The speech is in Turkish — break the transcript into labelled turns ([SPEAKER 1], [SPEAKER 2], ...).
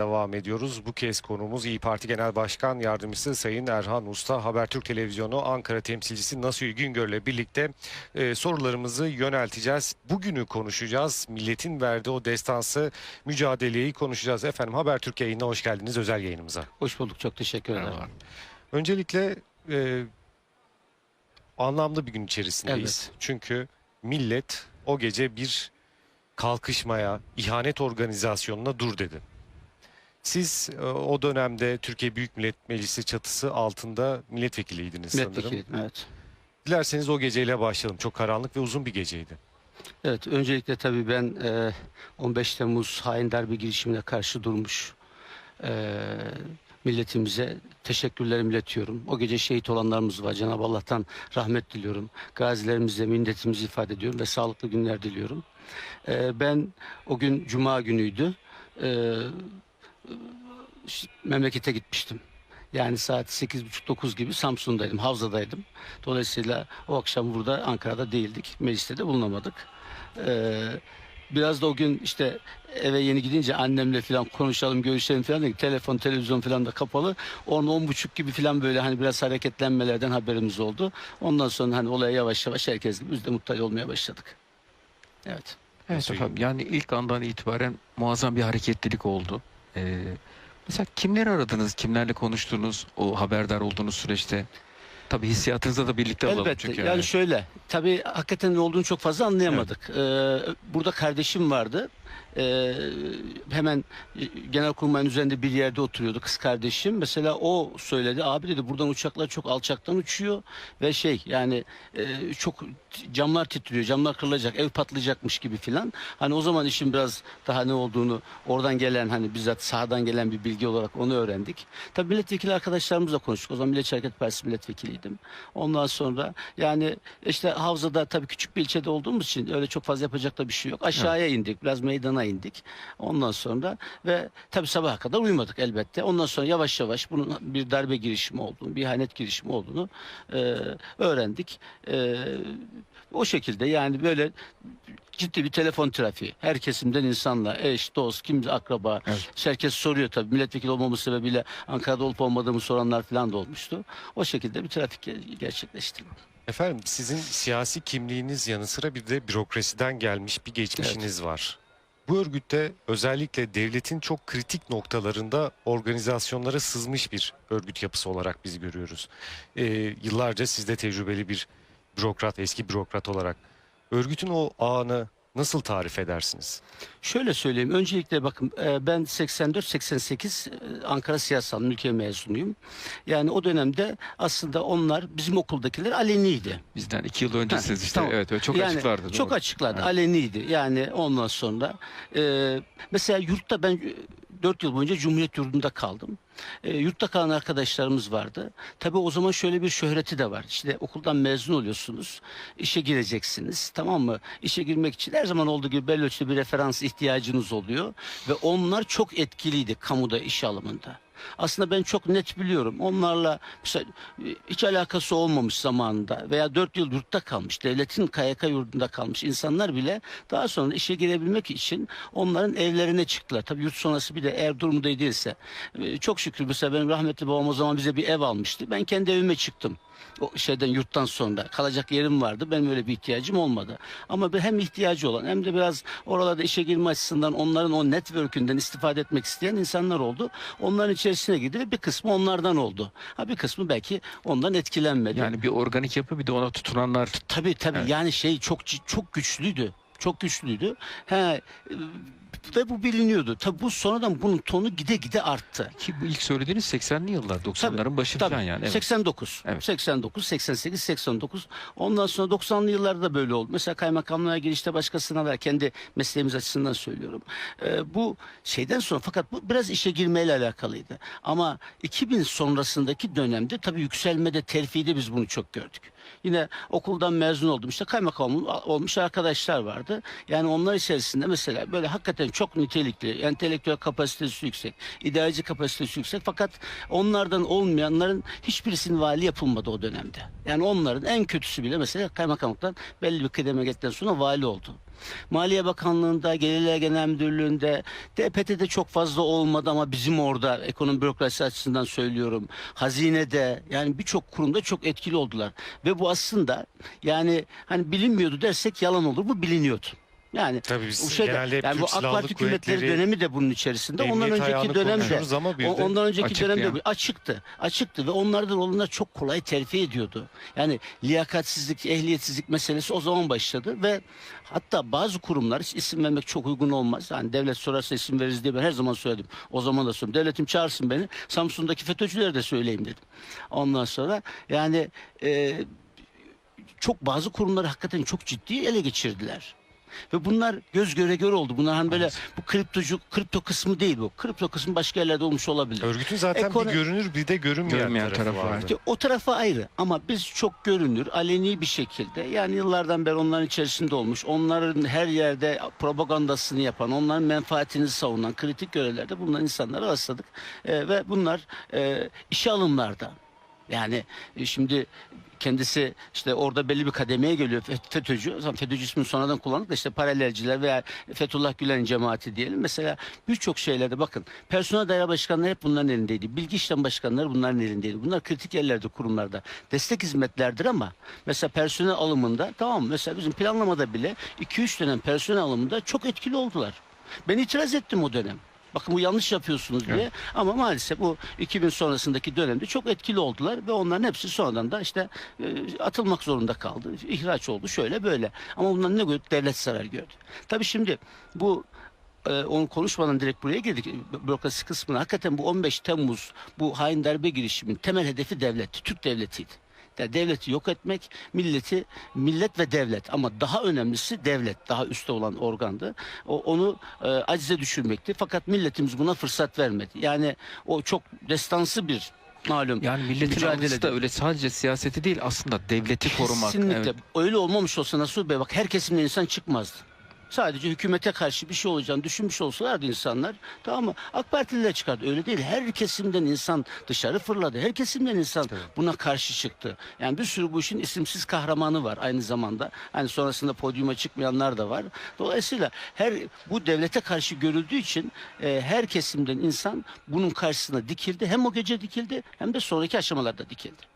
[SPEAKER 1] Devam ediyoruz. Bu kez konuğumuz İyi Parti Genel Başkan Yardımcısı Sayın Erhan Usta. Habertürk Televizyonu Ankara temsilcisi Nasuhi Güngör'le birlikte e, sorularımızı yönelteceğiz. Bugünü konuşacağız. Milletin verdiği o destansı mücadeleyi konuşacağız. Efendim Habertürk yayınına hoş geldiniz özel yayınımıza.
[SPEAKER 2] Hoş bulduk. Çok teşekkür ederim.
[SPEAKER 1] Öncelikle e, anlamlı bir gün içerisindeyiz. Çünkü millet o gece bir kalkışmaya, ihanet organizasyonuna dur dedi. Siz e, o dönemde Türkiye Büyük Millet Meclisi çatısı altında milletvekiliydiniz sanırım.
[SPEAKER 2] Milletvekiliydim. Evet.
[SPEAKER 1] Dilerseniz o geceyle başlayalım. Çok karanlık ve uzun bir geceydi.
[SPEAKER 2] Evet. Öncelikle tabii ben e, 15 Temmuz hain darbe girişimine karşı durmuş e, milletimize teşekkürlerimi iletiyorum. O gece şehit olanlarımız var. Cenab-ı Allah'tan rahmet diliyorum. Gazilerimize minnetimizi ifade ediyorum ve sağlıklı günler diliyorum. E, ben o gün Cuma günüydü. E, memlekete gitmiştim. Yani saat 8.30-9 gibi Samsun'daydım, Havza'daydım. Dolayısıyla o akşam burada Ankara'da değildik. Mecliste de bulunamadık. Ee, biraz da o gün işte eve yeni gidince annemle falan konuşalım, görüşelim falan dedik. Telefon, televizyon falan da kapalı. 10-10.30 gibi falan böyle hani biraz hareketlenmelerden haberimiz oldu. Ondan sonra hani olaya yavaş yavaş herkes gibi biz de mutlaka olmaya başladık. Evet.
[SPEAKER 3] Evet efendim yani ilk andan itibaren muazzam bir hareketlilik oldu. Ee, mesela kimleri aradınız, kimlerle konuştunuz o haberdar olduğunuz süreçte? Tabii hissiyatınızla da birlikte alalım
[SPEAKER 2] Elbette.
[SPEAKER 3] çünkü.
[SPEAKER 2] Yani şöyle, tabii hakikaten ne olduğunu çok fazla anlayamadık. Ee, burada kardeşim vardı. Ee, hemen e, Genelkurmay'ın üzerinde bir yerde oturuyordu kız kardeşim. Mesela o söyledi. Abi dedi buradan uçaklar çok alçaktan uçuyor ve şey yani e, çok camlar titriyor, camlar kırılacak, ev patlayacakmış gibi filan. Hani o zaman işin biraz daha ne olduğunu oradan gelen hani bizzat sahadan gelen bir bilgi olarak onu öğrendik. Tabii milletvekili arkadaşlarımızla konuştuk. O zaman Milliyetçi Hareket Partisi milletvekiliydim. Ondan sonra yani işte Havza'da tabii küçük bir ilçede olduğumuz için öyle çok fazla yapacak da bir şey yok. Aşağıya indik, biraz meydana indik. Ondan sonra ve tabii sabaha kadar uyumadık elbette. Ondan sonra yavaş yavaş bunun bir darbe girişimi olduğunu, bir ihanet girişimi olduğunu e, öğrendik. E, o şekilde yani böyle ciddi bir telefon trafiği. Her kesimden insanla, eş, dost, kim akraba.
[SPEAKER 3] Evet.
[SPEAKER 2] Herkes soruyor tabii. Milletvekili olmamız sebebiyle Ankara'da olup olmadığımı soranlar falan da olmuştu. O şekilde bir trafik ger- gerçekleşti.
[SPEAKER 1] Efendim sizin siyasi kimliğiniz yanı sıra bir de bürokrasiden gelmiş bir geçmişiniz var. Bu örgütte özellikle devletin çok kritik noktalarında organizasyonlara sızmış bir örgüt yapısı olarak biz görüyoruz. Ee, yıllarca siz de tecrübeli bir bürokrat, eski bürokrat olarak örgütün o ağını nasıl tarif edersiniz?
[SPEAKER 2] Şöyle söyleyeyim. Öncelikle bakın e, ben 84-88 e, Ankara Siyasal Mülkiye mezunuyum. Yani o dönemde aslında onlar bizim okuldakiler aleniydi.
[SPEAKER 3] Bizden iki yıl öncesiniz
[SPEAKER 2] Ha,
[SPEAKER 3] işte.
[SPEAKER 2] tamam.
[SPEAKER 3] Evet, çok
[SPEAKER 2] Yani
[SPEAKER 3] açıklardı.
[SPEAKER 2] Çok
[SPEAKER 3] doğru.
[SPEAKER 2] açıklardı.
[SPEAKER 3] Evet.
[SPEAKER 2] Aleniydi. Yani ondan sonra e, mesela yurtta ben 4 yıl boyunca Cumhuriyet Yurdu'nda kaldım. E, yurtta kalan arkadaşlarımız vardı. Tabii o zaman şöyle bir şöhreti de var. İşte okuldan mezun oluyorsunuz. işe gireceksiniz. Tamam mı? İşe girmek için her zaman olduğu gibi belli ölçüde bir referans ihtiyacınız oluyor. Ve onlar çok etkiliydi kamuda iş alımında. Aslında ben çok net biliyorum. Onlarla mesela hiç alakası olmamış zamanında veya 4 yıl yurtta kalmış, devletin KYK yurdunda kalmış insanlar bile daha sonra işe girebilmek için onların evlerine çıktılar. Tabii yurt sonrası bir de eğer durumu da değilse. e, Çok şükür mesela benim rahmetli babam o zaman bize bir ev almıştı. Ben kendi evime çıktım. O şeyden yurttan sonra kalacak yerim vardı. Benim öyle bir ihtiyacım olmadı. Ama hem ihtiyacı olan hem de biraz oralarda işe girme açısından onların o network'ünden istifade etmek isteyen insanlar oldu. Onların içerisine girdi ve bir kısmı onlardan oldu. Ha bir kısmı belki ondan etkilenmedi.
[SPEAKER 3] Yani bir organik yapı bir de ona tutunanlar
[SPEAKER 2] Tabii tabii
[SPEAKER 3] Evet.
[SPEAKER 2] yani şey çok çok güçlüydü. Çok güçlüydü. He, ve bu biliniyordu. Tabii bu sonradan bunun tonu gide gide arttı.
[SPEAKER 3] ki bu ilk söylediğiniz 80'li yıllar, 90'ların başı
[SPEAKER 2] Tabii.
[SPEAKER 3] falan yani. Evet.
[SPEAKER 2] 89.
[SPEAKER 3] Evet.
[SPEAKER 2] 89, 88, 89. Ondan sonra 90'lı yıllarda da böyle oldu. Mesela kaymakamlığa girişte başkasına ver. Kendi mesleğimiz açısından söylüyorum. Ee, bu şeyden sonra fakat bu biraz işe girmeyle alakalıydı. Ama 2000 sonrasındaki dönemde tabii yükselmede, terfide biz bunu çok gördük. Yine okuldan mezun oldum. İşte kaymakam olmuş arkadaşlar vardı. Yani onlar içerisinde mesela böyle hakikaten çok nitelikli, entelektüel kapasitesi yüksek, idareci kapasitesi yüksek fakat onlardan olmayanların hiçbirisinin vali yapılmadı o dönemde. Yani onların en kötüsü bile mesela kaymakamlıktan belli bir kıdeme geldikten sonra vali oldu. Maliye Bakanlığı'nda, Gelirler Genel Müdürlüğü'nde, DPT'de çok fazla olmadı ama bizim orada ekonomi bürokrasi açısından söylüyorum. Hazinede yani birçok kurumda çok etkili oldular. Ve bu aslında yani hani bilinmiyordu dersek yalan olur. Bu biliniyordu. Yani
[SPEAKER 1] Tabii biz
[SPEAKER 2] bu şeyde-
[SPEAKER 1] genelde hep
[SPEAKER 2] yani bu
[SPEAKER 1] Türk
[SPEAKER 2] AK
[SPEAKER 1] Silahlı
[SPEAKER 2] Parti hükümetleri
[SPEAKER 1] Kuvvetleri
[SPEAKER 2] dönemi de bunun içerisinde. Ondan
[SPEAKER 1] emniyet
[SPEAKER 2] önceki
[SPEAKER 1] ayağını
[SPEAKER 2] dönemde
[SPEAKER 1] konuşuyoruz ama bir
[SPEAKER 2] o-
[SPEAKER 1] de
[SPEAKER 2] ondan önceki
[SPEAKER 3] açıktı
[SPEAKER 2] dönemde
[SPEAKER 3] yani.
[SPEAKER 2] açıktı. Açıktı ve onlardan olanlar çok kolay terfi ediyordu. Yani liyakatsizlik, ehliyetsizlik meselesi o zaman başladı ve hatta bazı kurumlar hiç isim vermek çok uygun olmaz. Yani devlet sorarsa isim veririz diye ben her zaman söyledim. O zaman da söyledim. Devletim çağırsın beni. Samsun'daki FETÖ'cüleri de söyleyeyim dedim. Ondan sonra yani e, çok bazı kurumları hakikaten çok ciddi ele geçirdiler. Ve bunlar göz göre göre oldu. Bunlar hani böyle bu kriptocu, kripto kısmı değil bu. Kripto kısmı başka yerlerde olmuş olabilir.
[SPEAKER 1] örgütün zaten
[SPEAKER 2] Ekono-
[SPEAKER 1] bir görünür bir de görünmeyen,
[SPEAKER 3] Görünmeyen
[SPEAKER 1] tarafı,
[SPEAKER 3] tarafı var.
[SPEAKER 1] vardı.
[SPEAKER 2] O tarafa ayrı ama biz çok görünür, aleni bir şekilde yani yıllardan beri onların içerisinde olmuş, onların her yerde propagandasını yapan, onların menfaatini savunan kritik görevlerde bulunan insanları rastladık. Ee, ve bunlar e, işe alımlarda yani e, şimdi kendisi işte orada belli bir kademeye geliyor Fe- FETÖ'cü. Zaten FETÖ'cü ismini sonradan kullandık da işte paralelciler veya Fethullah Gülen cemaati diyelim. Mesela birçok şeylerde bakın personel daire başkanları hep bunların elindeydi. Bilgi işlem başkanları bunların elindeydi. Bunlar kritik yerlerde kurumlarda. Destek hizmetlerdir ama mesela personel alımında tamam? Mesela bizim planlamada bile 2-3 dönem personel alımında çok etkili oldular. Ben itiraz ettim o dönem. Bakın bu yanlış yapıyorsunuz diye. Ama maalesef bu 2000 sonrasındaki dönemde çok etkili oldular ve onların hepsi sonradan da işte e, atılmak zorunda kaldı. İhraç oldu şöyle böyle. Ama bundan ne gördü? Devlet zarar gördü. Tabii şimdi bu e, onu konuşmadan direkt buraya girdik e, bürokrasi kısmına. Hakikaten bu 15 Temmuz bu hain darbe girişimin temel hedefi devletti. Türk devletiydi. Yani devleti yok etmek, milleti, millet ve devlet ama daha önemlisi devlet, daha üstte olan organdı. O, onu e, acize düşürmekti. Fakat milletimiz buna fırsat vermedi. Yani o çok destansı bir malum.
[SPEAKER 3] Yani milletin algısı da öyle sadece siyaseti değil aslında devleti korumak.
[SPEAKER 2] Kesinlikle.
[SPEAKER 3] Evet.
[SPEAKER 2] Öyle olmamış olsa Nasuh Bey bak her kesimden insan çıkmazdı. Sadece hükümete karşı bir şey olacağını düşünmüş olsalardı insanlar tamam mı? AK Partililer çıkardı. Öyle değil. Her kesimden insan dışarı fırladı. Her kesimden insan buna karşı çıktı. Yani bir sürü bu işin isimsiz kahramanı var aynı zamanda. Hani sonrasında podyuma çıkmayanlar da var. Dolayısıyla her bu devlete karşı görüldüğü için e, her kesimden insan bunun karşısına dikildi. Hem o gece dikildi hem de sonraki aşamalarda dikildi.